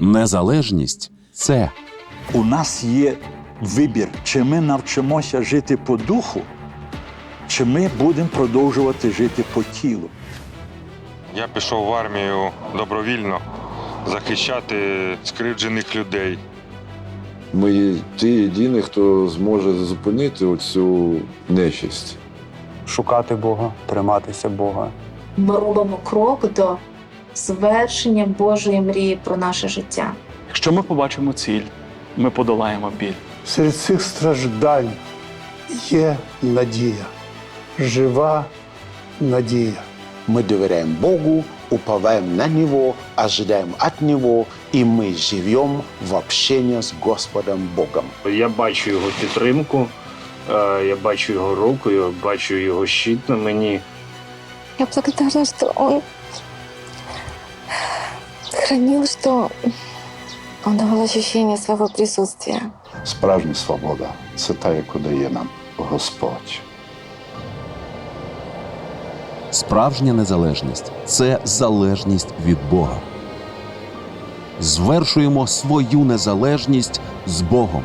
Незалежність це У нас є вибір, чи ми навчимося жити по духу, чи ми будемо продовжувати жити по тілу. Я пішов в армію добровільно захищати скривджених людей. Ми ті єдині, хто зможе зупинити оцю нечисть. Шукати Бога, триматися Бога. Ми робимо крок до звершення Божої мрії про наше життя. Якщо ми побачимо ціль, ми подолаємо біль. Серед цих страждань є надія, жива надія. Мы доверяем Богу, уповаем на Него, ожидаем от Него, и мы живем в общении с Господом Богом. Я бачу його підтримку, я бачу його руку, я бачу його щит на мені. Я благодарна, что он хранил, что он давал ощущение своего присутствия. Справжня свобода це та, яку дає нам Господь. справжня незалежність це залежність від Бога. Звершуємо свою незалежність з Богом.